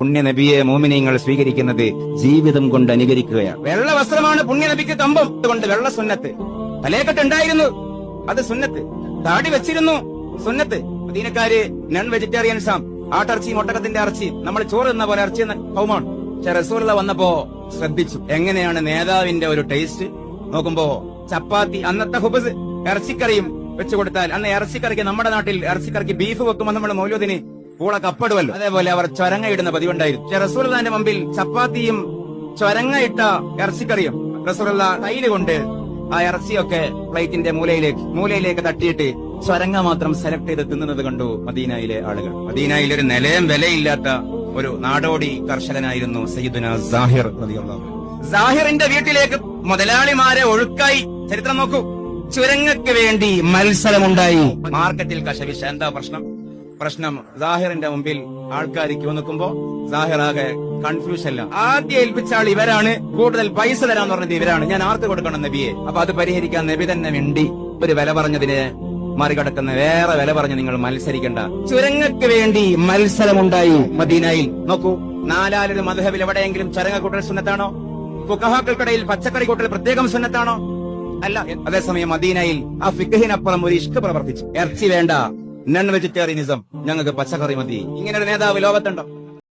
പുണ്യ നബിയെ മോമിനിയങ്ങൾ സ്വീകരിക്കുന്നത് ജീവിതം കൊണ്ട് അനുകരിക്കുകയാണ്. വെള്ള വസ്ത്രമാണ് പുണ്യ നബിക്ക് കമ്പം അതുകൊണ്ട് വെള്ള സുന്നത്ത്. തലേക്കെട്ട് ഉണ്ടായിരുന്നു. അത് സുന്നത്ത്. താടി വെച്ചിരുന്നു. സുന്നത്ത്. മദീനക്കാര് നോൺ വെജിറ്റേറിയൻസാം ആട്ടിറച്ചിയും ഒട്ടകത്തിന്റെ ഇറച്ചി. നമ്മൾ ചോറ് എന്ന പോലെ ഇറച്ചി കൗമാണ് പക്ഷെ റസൂലുള്ള വന്നപ്പോ ശ്രദ്ധിച്ചു. എങ്ങനെയാണ് നേതാവിന്റെ ഒരു ടേസ്റ്റ് നോക്കുമ്പോ ചപ്പാത്തി അന്നത്തെ ഹുബസ്. ഇറച്ചിക്കറിയും വെച്ചു കൊടുത്താൽ അന്ന് ഇറച്ചിക്കറിക്ക് നമ്മുടെ നാട്ടിൽ ഇറച്ചിക്കറിക്ക് ബീഫ് വെക്കുമ്പോൾ നമ്മൾ മൗലൂദിന് പൂള കപ്പടുവല്ലോ. അതേപോലെ അവർ ചൊരങ്ങ ഇടുന്ന പതിവുണ്ടായിരുന്നു. റസൂർദാന്റെ മുമ്പിൽ ചപ്പാത്തിയും ചൊരങ്ങ ഇട്ട ഇറച്ചിക്കറിയും. റസൂലുള്ള കയ്യിൽ കൊണ്ട് ആ ഇറച്ചിയൊക്കെ പ്ലേറ്റിന്റെ മൂലയിലേക്ക് മൂലയിലേക്ക് തട്ടിയിട്ട് സ്വരങ്ങ മാത്രം സെലക്ട് ചെയ്ത് തിന്നുന്നത് കണ്ടു മദീനയിലെ ആളുകൾ. മദീനയിൽ ഒരു നിലയം വിലയില്ലാത്ത ഒരു നാടോടി കർഷകനായിരുന്നു സയ്യിദുന സാഹിർ. സാഹിറിന്റെ വീട്ടിലേക്ക് മുതലാളിമാരെ ഒഴുക്കായി. ചരിത്രം നോക്കൂ. ചുരങ്ങക്ക് വേണ്ടി മത്സരമുണ്ടായി. മാർക്കറ്റിൽ കശവിശ. എന്താ പ്രശ്നം? പ്രശ്നം സാഹിറിന്റെ മുമ്പിൽ ആൾക്കാർ ക്യൂ നിൽക്കുമ്പോ സാഹിറാകെ കൺഫ്യൂഷല്ല ആദ്യം ഏൽപ്പിച്ച ആൾ ഇവരാണ് കൂടുതൽ പൈസ തരാന്ന് പറഞ്ഞത് ഇവരാണ്. ഞാൻ ആർക്ക് കൊടുക്കണം നബിയെ? അപ്പൊ അത് പരിഹരിക്കാൻ നബി തന്നെ മിണ്ടി. ഒരു വില പറഞ്ഞതിന് മറികടക്കുന്ന വേറെ വില പറഞ്ഞ് നിങ്ങൾ മത്സരിക്കണ്ട. ചുരങ്ങക്ക് വേണ്ടി മത്സരമുണ്ടായി മദീനയിൽ. നോക്കൂ നാലാലൊരു മധുഹബിൽ എവിടെയെങ്കിലും ചരങ്ങ കൂട്ടൽ സുന്നത്താണോ? കുക്കഹാക്കൾക്കിടയിൽ പച്ചക്കറി കൂട്ടൽ പ്രത്യേകം സുന്നത്താണോ? അല്ല അതേസമയം മദീനയിൽ ആ ഫിക്കഹിനപ്പുറം ഒരു ഇഷ്ക് പ്രവർത്തിച്ചു. ഇറച്ചി വേണ്ട നൺ വെജിറ്റേറിയനിസം ഞങ്ങൾക്ക് പച്ചക്കറി മതി. ഇങ്ങനെ ഒരു നേതാവ് ലോകത്തുണ്ടോ?